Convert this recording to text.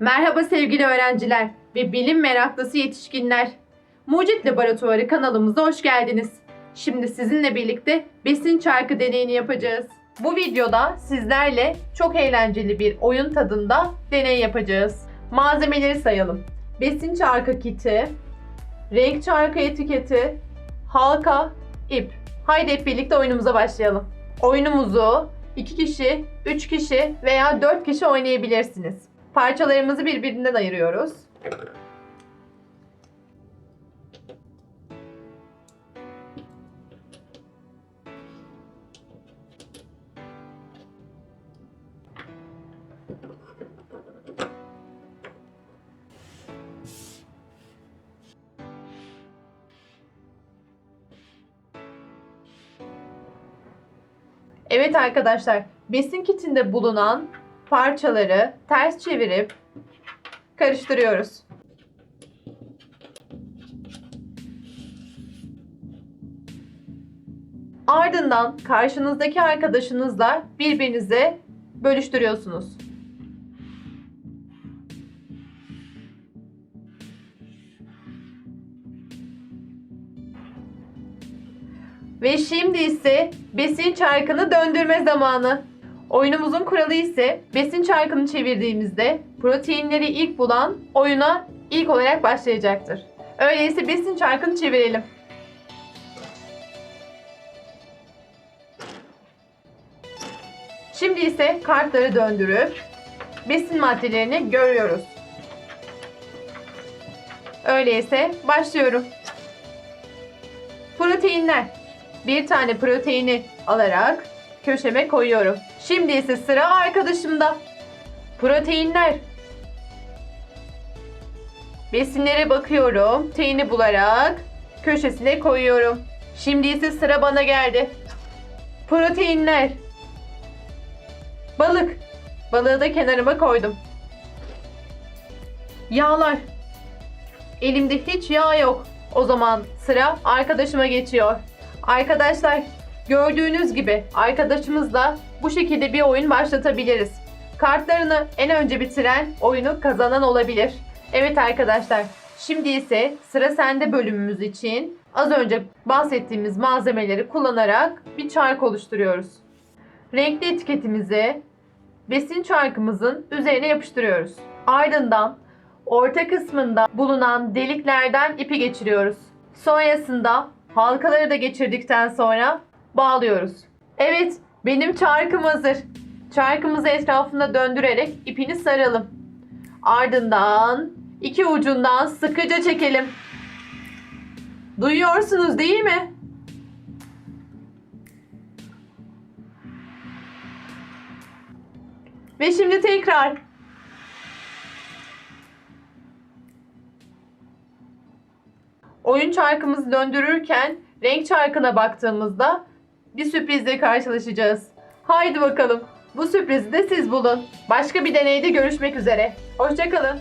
Merhaba sevgili öğrenciler ve bilim meraklısı yetişkinler. Mucit Laboratuvarı kanalımıza hoş geldiniz. Şimdi sizinle birlikte besin çarkı deneyini yapacağız. Bu videoda sizlerle çok eğlenceli bir oyun tadında deney yapacağız. Malzemeleri sayalım. Besin çarkı kiti, renk çarkı etiketi, halka, ip. Haydi hep birlikte oyunumuza başlayalım. Oyunumuzu 2 kişi, 3 kişi veya 4 kişi oynayabilirsiniz. Parçalarımızı birbirinden ayırıyoruz. Evet arkadaşlar, besin kitinde bulunan parçaları ters çevirip karıştırıyoruz. Ardından karşınızdaki arkadaşınızla birbirinize bölüştürüyorsunuz. Ve şimdi ise besin çarkını döndürme zamanı. Oyunumuzun kuralı ise besin çarkını çevirdiğimizde proteinleri ilk bulan oyuna ilk olarak başlayacaktır. Öyleyse besin çarkını çevirelim. Şimdi ise kartları döndürüp besin maddelerini görüyoruz. Öyleyse başlıyorum. Proteinler. Bir tane proteini alarak köşeme koyuyorum. Şimdi ise sıra arkadaşımda. Proteinler. Besinlere bakıyorum. Proteini bularak köşesine koyuyorum. Şimdi ise sıra bana geldi. Proteinler. Balık. Balığı da kenarıma koydum. Yağlar. Elimde hiç yağ yok. O zaman sıra arkadaşıma geçiyor. Arkadaşlar gördüğünüz gibi arkadaşımızla bu şekilde bir oyun başlatabiliriz. Kartlarını en önce bitiren oyunu kazanan olabilir. Evet arkadaşlar şimdi ise sıra sende bölümümüz için az önce bahsettiğimiz malzemeleri kullanarak bir çark oluşturuyoruz. Renkli etiketimizi besin çarkımızın üzerine yapıştırıyoruz. Ardından orta kısmında bulunan deliklerden ipi geçiriyoruz. Sonrasında halkaları da geçirdikten sonra bağlıyoruz. Evet, benim çarkım hazır. Çarkımızı etrafında döndürerek ipini saralım. Ardından iki ucundan sıkıca çekelim. Duyuyorsunuz değil mi? Ve şimdi tekrar Oyun çarkımızı döndürürken renk çarkına baktığımızda bir sürprizle karşılaşacağız. Haydi bakalım. Bu sürprizi de siz bulun. Başka bir deneyde görüşmek üzere. Hoşçakalın.